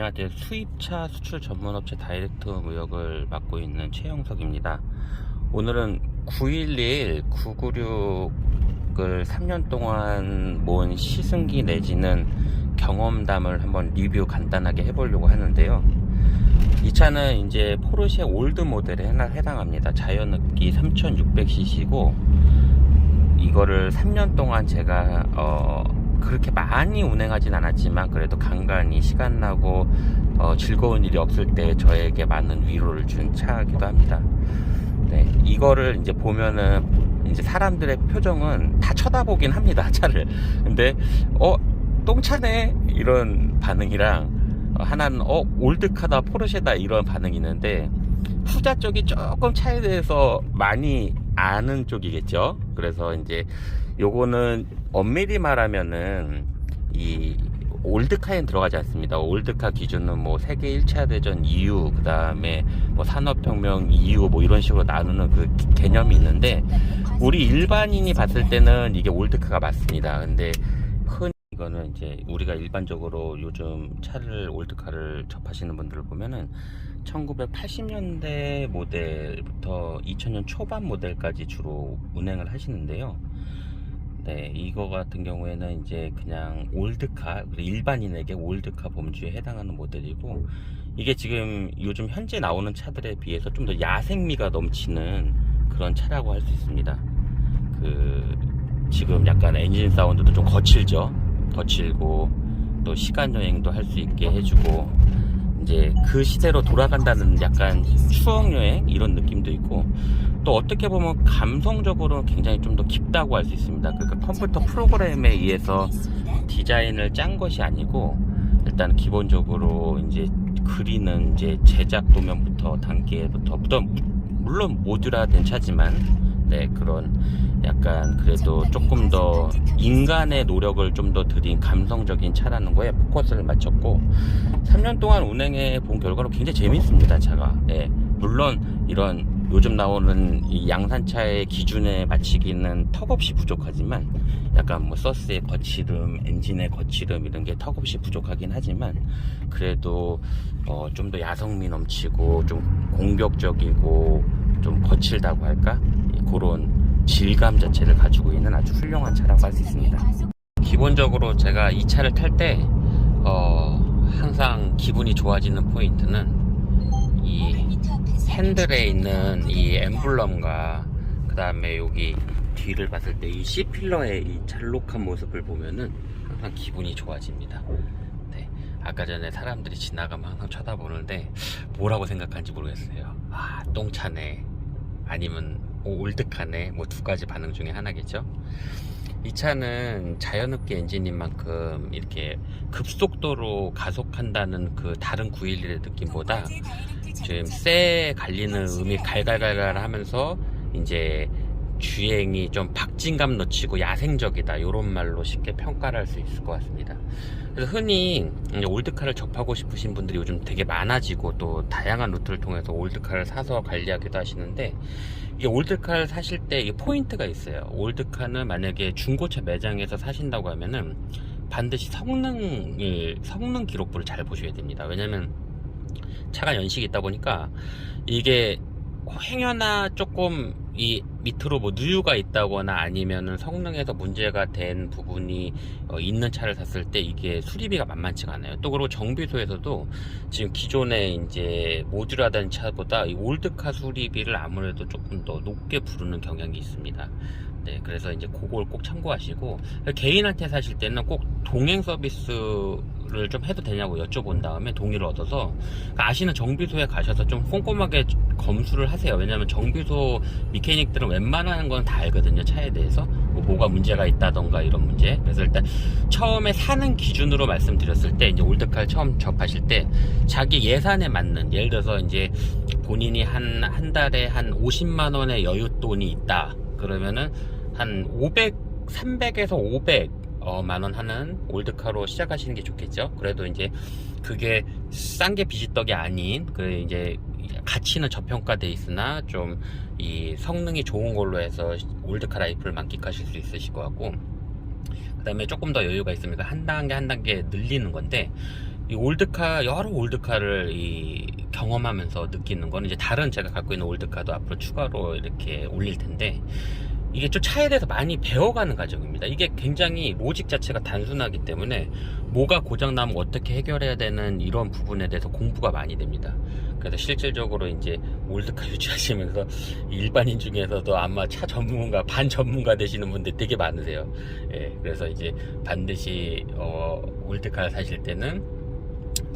안녕하세요. 수입차 수출 전문업체 다이렉트 무역을 맡고 있는 최영석입니다. 오늘은 911 996을 3년 동안 모은 시승기 내지는 경험담을 한번 리뷰 간단하게 해보려고 하는데요. 이 차는 이제 포르쉐 올드 모델에 해당합니다. 자연흡기 3600cc고 이거를 3년 동안 제가 어, 그렇게 많이 운행하진 않았지만 그래도 간간히 시간 나고 어, 즐거운 일이 없을 때 저에게 많은 위로를 준 차이기도 합니다. 네, 이거를 이제 보면은 이제 사람들의 표정은 다 쳐다보긴 합니다 차를. 근데 어 똥차네 이런 반응이랑 어, 하나는 어 올드카다 포르쉐다 이런 반응이 있는데 후자 쪽이 조금 차에 대해서 많이 아는 쪽이겠죠. 그래서 이제 요거는 엄밀히 말하면은 이 올드카엔 들어가지 않습니다. 올드카 기준은 뭐 세계 1차 대전 이후 그 다음에 뭐 산업혁명 이후 뭐 이런 식으로 나누는 그 기- 개념이 있는데 우리 일반인이 봤을 때는 이게 올드카가 맞습니다. 근데 이거는 이제 우리가 일반적으로 요즘 차를 올드카를 접하시는 분들을 보면은 1980년대 모델부터 2000년 초반 모델까지 주로 운행을 하시는데요. 네, 이거 같은 경우에는 이제 그냥 올드카, 일반인에게 올드카 범주에 해당하는 모델이고, 이게 지금 요즘 현재 나오는 차들에 비해서 좀 더 야생미가 넘치는 그런 차라고 할 수 있습니다. 그, 지금 약간 엔진 사운드도 좀 거칠죠? 거칠고, 또 시간 여행도 할 수 있게 해주고, 이제 그 시대로 돌아간다는 약간 추억 여행 이런 느낌도 있고 또 어떻게 보면 감성적으로 굉장히 좀 더 깊다고 할 수 있습니다. 그러니까 컴퓨터 프로그램에 의해서 디자인을 짠 것이 아니고 일단 기본적으로 이제 그리는 이제 제작 도면부터 단계부터 물론 모듈화된 차지만 네 그런 약간 그래도 조금 더 인간의 노력을 좀 더 들인 감성적인 차라는 거에 포커스를 맞췄고 3년 동안 운행해 본 결과로 굉장히 재밌습니다 차가. 예 물론 이런 요즘 나오는 이 양산차의 기준에 맞추기는 턱없이 부족하지만 약간 뭐 서스의 거칠음 엔진의 거칠음 이런 게 턱없이 부족하긴 하지만 그래도 어, 좀 더 야성미 넘치고 좀 공격적이고 좀 거칠다고 할까? 예, 그런 질감 자체를 가지고 있는 아주 훌륭한 차라고 할 수 있습니다. 기본적으로 제가 이 차를 탈때 어, 항상 기분이 좋아지는 포인트는 이 핸들에 있는 이 엠블럼과 그 다음에 여기 뒤를 봤을 때 이 C필러의 이 잘록한 모습을 보면은 항상 기분이 좋아집니다. 네. 아까 전에 사람들이 지나가면 항상 쳐다보는데 뭐라고 생각하는지 모르겠어요. 아, 똥차네. 아니면 오, 뭐 두 가지 반응 중에 하나겠죠. 이 차는 자연흡기 엔진인 만큼 이렇게 급속도로 가속한다는 그 다른 911의 느낌보다 지금 쇠 갈리는 음이 갈갈갈갈 하면서 이제 주행이 좀 박진감 넘치고 야생적이다 이런 말로 쉽게 평가를 할 수 있을 것 같습니다. 그래서 흔히 올드카를 접하고 싶으신 분들이 요즘 되게 많아지고 또 다양한 루트를 통해서 올드카를 사서 관리하기도 하시는데 이게 올드카를 사실 때 이게 포인트가 있어요. 올드카는 만약에 중고차 매장에서 사신다고 하면은 반드시 성능을 성능 기록부를 잘 보셔야 됩니다. 왜냐면 차가 연식이 있다 보니까 이게 행여나 조금 이 밑으로 뭐 누유가 있다거나 아니면은 성능에서 문제가 된 부분이 어, 있는 차를 샀을 때 이게 수리비가 만만치가 않아요. 또 그리고 정비소에서도 지금 기존에 이제 모듈화된 차보다 이 올드카 수리비를 아무래도 조금 더 높게 부르는 경향이 있습니다. 네, 그래서 이제 그걸 꼭 참고하시고 개인한테 사실 때는 꼭 동행 서비스를 좀 해도 되냐고 여쭤본 다음에 동의를 얻어서 그러니까 아시는 정비소에 가셔서 좀 꼼꼼하게 검수를 하세요. 왜냐하면 정비소 미케닉들은 웬만한 건 다 알거든요. 차에 대해서 뭐 뭐가 문제가 있다던가 이런 문제. 그래서 일단 처음에 사는 기준으로 말씀드렸을 때 이제 올드카를 처음 접하실 때 자기 예산에 맞는 예를 들어서 이제 본인이 한한 달에 한 50만 원의 여윳돈이 있다. 그러면은 한 500, 300에서 500 어, 만원 하는 올드카로 시작하시는 게 좋겠죠. 그래도 이제 그게 싼 게 비지떡이 아닌 그 이제 가치는 저평가돼 있으나 좀 이 성능이 좋은 걸로 해서 올드카 라이프를 만끽하실 수 있으실 것 같고 그 다음에 조금 더 여유가 있으니까 한 단계 한 단계 늘리는 건데 이 올드카 여러 올드카를 이 경험하면서 느끼는 거는 이제 다른 제가 갖고 있는 올드카도 앞으로 추가로 이렇게 올릴 텐데 이게 좀 차에 대해서 많이 배워가는 과정입니다. 이게 굉장히 로직 자체가 단순하기 때문에 뭐가 고장나면 어떻게 해결해야 되는 이런 부분에 대해서 공부가 많이 됩니다. 그래서 실질적으로 이제 올드카 유지하시면서 일반인 중에서도 아마 차 전문가, 반 전문가 되시는 분들 되게 많으세요. 예, 그래서 이제 반드시, 어, 올드카를 사실 때는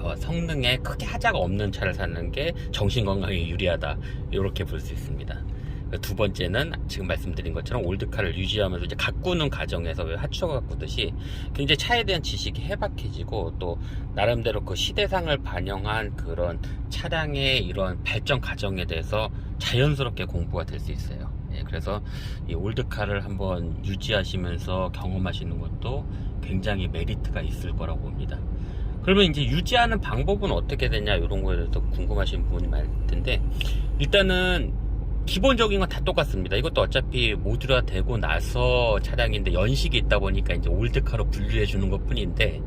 어, 성능에 크게 하자가 없는 차를 사는 게 정신 건강에 유리하다. 이렇게 볼 수 있습니다. 두 번째는 지금 말씀드린 것처럼 올드카를 유지하면서 이제 가꾸는 과정에서 왜 하추가 가꾸듯이 굉장히 차에 대한 지식이 해박해지고 또 나름대로 그 시대상을 반영한 그런 차량의 이런 발전 과정에 대해서 자연스럽게 공부가 될 수 있어요. 예, 그래서 이 올드카를 한번 유지하시면서 경험하시는 것도 굉장히 메리트가 있을 거라고 봅니다. 그러면 이제 유지하는 방법은 어떻게 되냐 이런 거에 대해서 궁금하신 부분이 많을 텐데 일단은 기본적인 건 다 똑같습니다. 이것도 어차피 모듈화 되고 나서 차량인데 연식이 있다 보니까 이제 올드카로 분류해 주는 것 뿐인데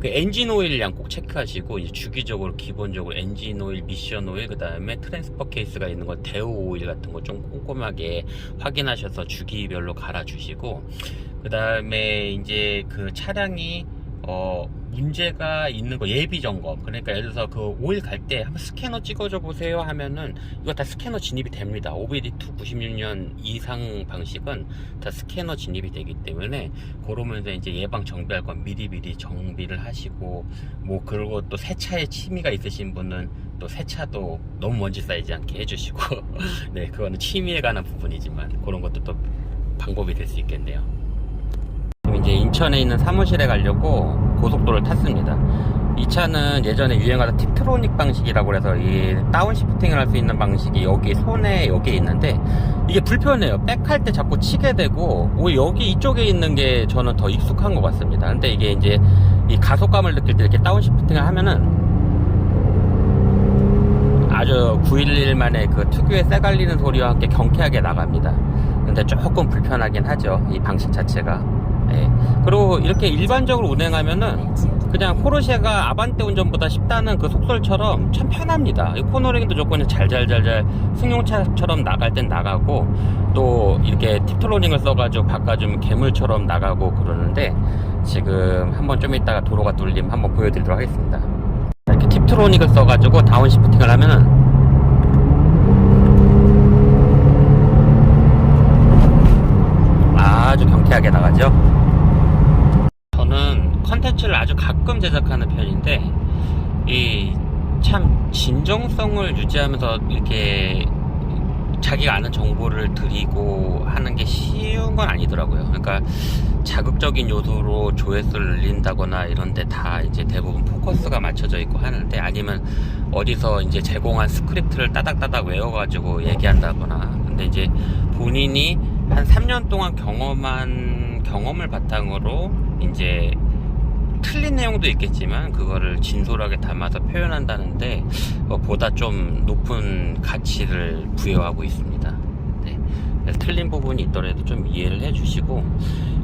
그 엔진 오일량 꼭 체크하시고 이제 주기적으로 기본적으로 엔진 오일, 미션 오일, 그 다음에 트랜스퍼 케이스가 있는 거 대우 오일 같은 거 좀 꼼꼼하게 확인하셔서 주기별로 갈아주시고 그 다음에 이제 그 차량이 어 문제가 있는 거 예비 점검. 그러니까 예를 들어서 그 오일 갈 때 한번 스캐너 찍어줘 보세요 하면은 이거 다 스캐너 진입이 됩니다. OBD2 96년 이상 방식은 다 스캐너 진입이 되기 때문에 그러면서 이제 예방 정비할 건 미리미리 정비를 하시고 뭐 그리고 또 세차에 취미가 있으신 분은 또 세차도 너무 먼지 쌓이지 않게 해주시고. 네 그거는 취미에 관한 부분이지만 그런 것도 또 방법이 될 수 있겠네요 이제 인천에 있는 사무실에 가려고 고속도로를 탔습니다. 이 차는 예전에 유행하던 팁트로닉 방식이라고 해서 이 다운시프팅을 할 수 있는 방식이 여기 손에 여기 있는데 이게 불편해요. 백할 때 자꾸 치게 되고 오히려 여기 이쪽에 있는 게 저는 더 익숙한 것 같습니다. 근데 이게 이제 이 가속감을 느낄 때 이렇게 다운시프팅을 하면은 아주 911 만의 그 특유의 쎄갈리는 소리와 함께 경쾌하게 나갑니다. 근데 조금 불편하긴 하죠. 이 방식 자체가. 예. 그리고 이렇게 일반적으로 운행하면은 그냥 포르쉐가 아반떼 운전보다 쉽다는 그 속설처럼 참 편합니다. 이 코너링도 좋고 그냥 잘잘잘잘 승용차처럼 나갈 땐 나가고 또 이렇게 팁트로닝을 써가지고 바꿔주면 괴물처럼 나가고 그러는데 지금 한번 좀 이따가 도로가 뚫리면 한번 보여드리도록 하겠습니다. 이렇게 팁트로닉을 써가지고 다운시프팅을 하면은 아주 경쾌하게 나가죠. 저는 컨텐츠를 아주 가끔 제작하는 편인데 이 참 진정성을 유지하면서 이렇게 자기가 아는 정보를 드리고 하는 게 쉬운 건 아니더라고요. 그러니까 자극적인 요소로 조회수를 늘린다거나 이런데 다 이제 대부분 포커스가 맞춰져 있고 하는데 아니면 어디서 이제 제공한 스크립트를 따닥따닥 외워가지고 얘기한다거나 근데 이제 본인이 한 3년 동안 경험한 경험을 바탕으로 이제 틀린 내용도 있겠지만 그거를 진솔하게 담아서 표현한다는데 어, 보다 좀 높은 가치를 부여하고 있습니다. 네. 틀린 부분이 있더라도 좀 이해를 해주시고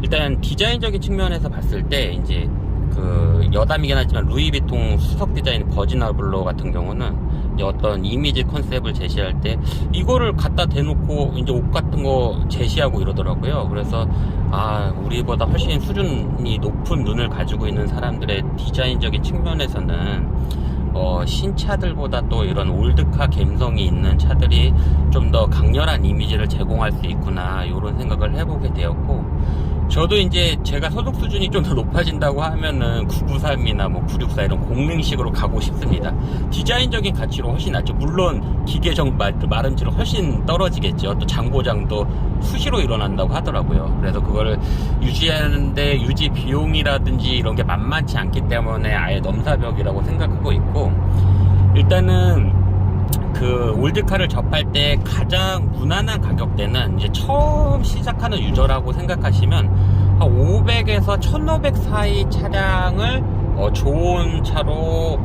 일단 디자인적인 측면에서 봤을 때 이제 그 여담이긴 하지만 루이비통 수석 디자인 버지나블로 같은 경우는 어떤 이미지 컨셉을 제시할 때 이거를 갖다 대놓고 이제 옷 같은 거 제시하고 이러더라고요. 그래서 아 우리보다 훨씬 수준이 높은 눈을 가지고 있는 사람들의 디자인적인 측면에서는 어, 신차들보다 또 이런 올드카 감성이 있는 차들이 좀 더 강렬한 이미지를 제공할 수 있구나 이런 생각을 해보게 되었고 저도 이제 제가 소득 수준이 좀 더 높아진다고 하면은 993이나 뭐 964 이런 공능식으로 가고 싶습니다. 디자인적인 가치로 훨씬 낫죠. 물론 기계적 말, 마름질은 훨씬 떨어지겠죠. 또 장고장도 수시로 일어난다고 하더라고요. 그래서 그거를 유지하는데 유지 비용이라든지 이런 게 만만치 않기 때문에 아예 넘사벽이라고 생각하고 있고 일단은 그 올드카를 접할 때 가장 무난한 가격대는 이제 처음 시작하는 유저라고 생각하시면 한 500에서 1500 사이 차량을 어, 좋은 차로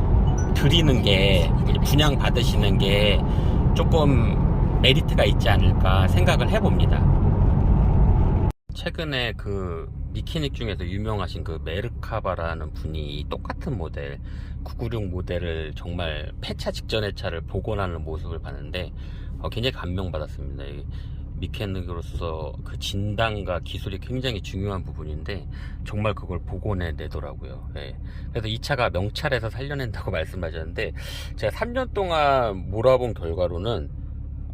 드리는 게 분양 받으시는 게 조금 메리트가 있지 않을까 생각을 해봅니다. 최근에 그 미키닉 중에서 유명하신 그 메르카바라는 분이 똑같은 모델 996 모델을 정말 폐차 직전의 차를 복원하는 모습을 봤는데 어, 굉장히 감명받았습니다. 이 미케닉으로서 그 진단과 기술이 굉장히 중요한 부분인데 정말 그걸 복원해 내더라고요. 예. 그래서 이 차가 명찰에서 살려낸다고 말씀하셨는데 제가 3년 동안 몰아본 결과로는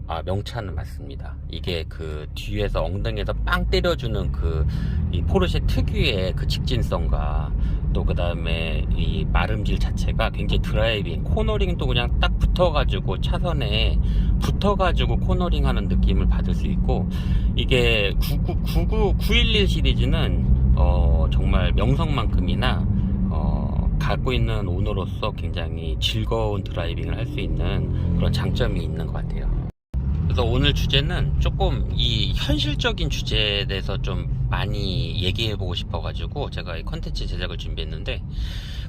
아, 명차는 맞습니다. 이게 그 뒤에서 엉덩이에서 빵 때려주는 그 이 포르쉐 특유의 그 직진성과 또 그 다음에 이 마름질 자체가 굉장히 드라이빙, 코너링도 그냥 딱 붙어가지고 차선에 붙어가지고 코너링 하는 느낌을 받을 수 있고 이게 99, 99, 911 시리즈는 어, 정말 명성만큼이나 어, 갖고 있는 오너로서 굉장히 즐거운 드라이빙을 할 수 있는 그런 장점이 있는 것 같아요. 그래서 오늘 주제는 조금 이 현실적인 주제에 대해서 좀 많이 얘기해 보고 싶어 가지고 제가 이 컨텐츠 제작을 준비했는데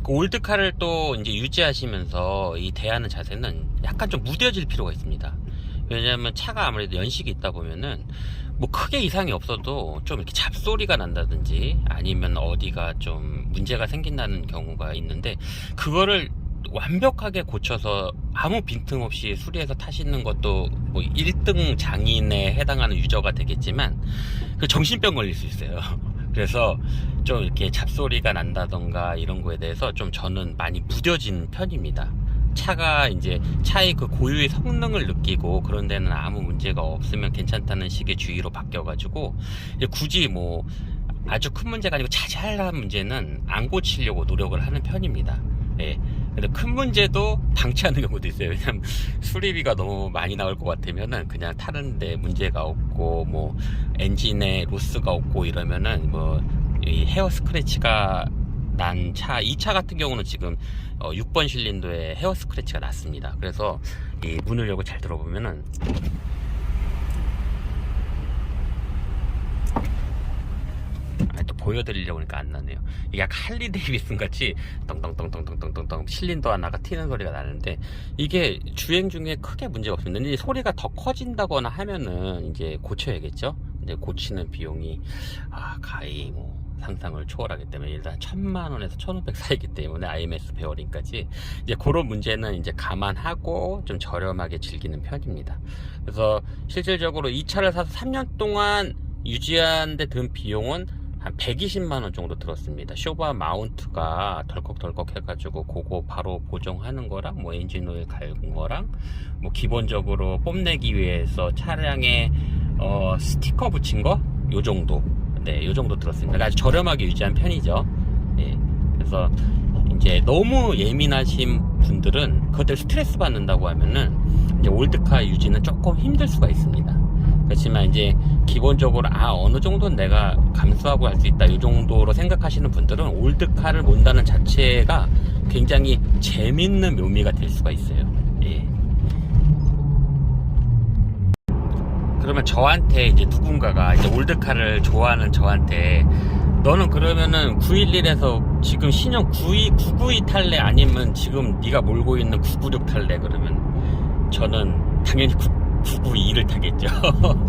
그 올드카를 또 이제 유지하시면서 이 대하는 자세는 약간 좀 무뎌질 필요가 있습니다. 왜냐하면 차가 아무래도 연식이 있다 보면은 뭐 크게 이상이 없어도 좀 이렇게 잡소리가 난다든지 아니면 어디가 좀 문제가 생긴다는 경우가 있는데 그거를 완벽하게 고쳐서 아무 빈틈 없이 수리해서 타시는 것도 뭐 1등 장인에 해당하는 유저가 되겠지만 그 정신병 걸릴 수 있어요. 그래서 좀 이렇게 잡소리가 난다던가 이런 거에 대해서 좀 저는 많이 무뎌진 편입니다. 차가 이제 차의 그 고유의 성능을 느끼고 그런 데는 아무 문제가 없으면 괜찮다는 식의 주의로 바뀌어가지고 굳이 뭐 아주 큰 문제가 아니고 자잘한 문제는 안 고치려고 노력을 하는 편입니다. 예. 근데 큰 문제도 방치하는 경우도 있어요. 왜냐면 수리비가 너무 많이 나올 것 같으면은 그냥 타는데 문제가 없고 뭐 엔진에 로스가 없고 이러면은 뭐 이 헤어 스크래치가 난 차, 이 차 같은 경우는 지금 어, 6번 실린더에 헤어 스크래치가 났습니다. 그래서 이 문을 열고 잘 들어보면은 아또 보여드리려고 하니까 안 나네요. 이게 약 할리 데이비슨 같이 떵떵떵떵떵떵떵 실린더 하나가 튀는 소리가 나는데 이게 주행 중에 크게 문제가 없었는데 소리가 더 커진다거나 하면은 이제 고쳐야겠죠. 근데 고치는 비용이 아 가히 뭐 상상을 초월하기 때문에 일단 천만 원에서 천오백 사이기 때문에 IMS 베어링까지 이제 그런 문제는 이제 감안하고 좀 저렴하게 즐기는 편입니다. 그래서 실질적으로 이 차를 사서 3년 동안 유지하는데 든 비용은 한 120만 원 정도 들었습니다. 쇼바 마운트가 덜컥덜컥 해가지고 그거 바로 보정하는 거랑 뭐 엔진 오일 갈은 거랑 뭐 기본적으로 뽐내기 위해서 차량에 어 스티커 붙인 거 요 정도 네, 요 정도 들었습니다. 그러니까 아주 저렴하게 유지한 편이죠. 예. 그래서 이제 너무 예민하신 분들은 그것들 스트레스 받는다고 하면은 이제 올드카 유지는 조금 힘들 수가 있습니다. 그렇지만 이제 기본적으로 아 어느 정도는 내가 감수하고 할 수 있다 이 정도로 생각하시는 분들은 올드카를 몬다는 자체가 굉장히 재밌는 묘미가 될 수가 있어요. 예. 그러면 저한테 이제 누군가가 이제 올드카를 좋아하는 저한테 너는 그러면은 911에서 지금 신형 92, 992 탈래 아니면 지금 네가 몰고 있는 996 탈래 그러면 저는 당연히 992를 타겠죠.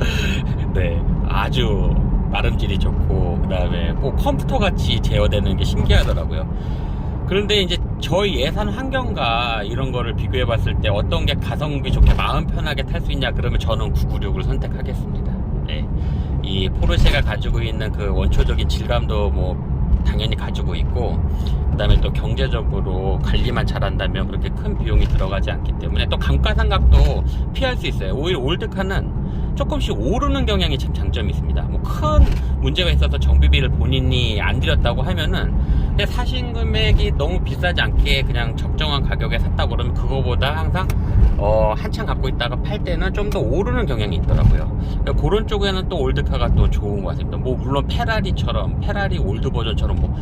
네, 아주 마름질이 좋고 그 다음에 꼭 컴퓨터 같이 제어되는 게 신기하더라고요. 그런데 이제 저희 예산 환경과 이런 거를 비교해 봤을 때 어떤 게 가성비 좋게 마음 편하게 탈 수 있냐 그러면 저는 996을 선택하겠습니다. 네. 이 포르쉐가 가지고 있는 그 원초적인 질감도 뭐 당연히 가지고 있고 그다음에 또 경제적으로 관리만 잘한다면 그렇게 큰 비용이 들어가지 않기 때문에 또 감가상각도 피할 수 있어요. 오히려 올드카는 조금씩 오르는 경향이 참 장점이 있습니다. 뭐 큰 문제가 있어서 정비비를 본인이 안 들였다고 하면은 근데 사신 금액이 너무 비싸지 않게 그냥 적정한 가격에 샀다 그러면 그거보다 항상 어, 한참 갖고 있다가 팔 때는 좀 더 오르는 경향이 있더라고요. 그러니까 그런 쪽에는 또 올드카가 또 좋은 것 같습니다. 뭐 물론 페라리처럼 페라리 올드 버전처럼 뭐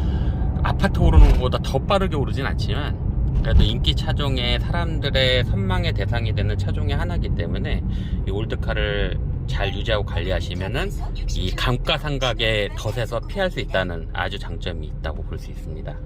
아파트 오르는 것보다 더 빠르게 오르진 않지만 그래도 인기 차종의 사람들의 선망의 대상이 되는 차종의 하나이기 때문에 이 올드카를 잘 유지하고 관리하시면은 이 감가상각의 덫에서 피할 수 있다는 아주 장점이 있다고 볼 수 있습니다.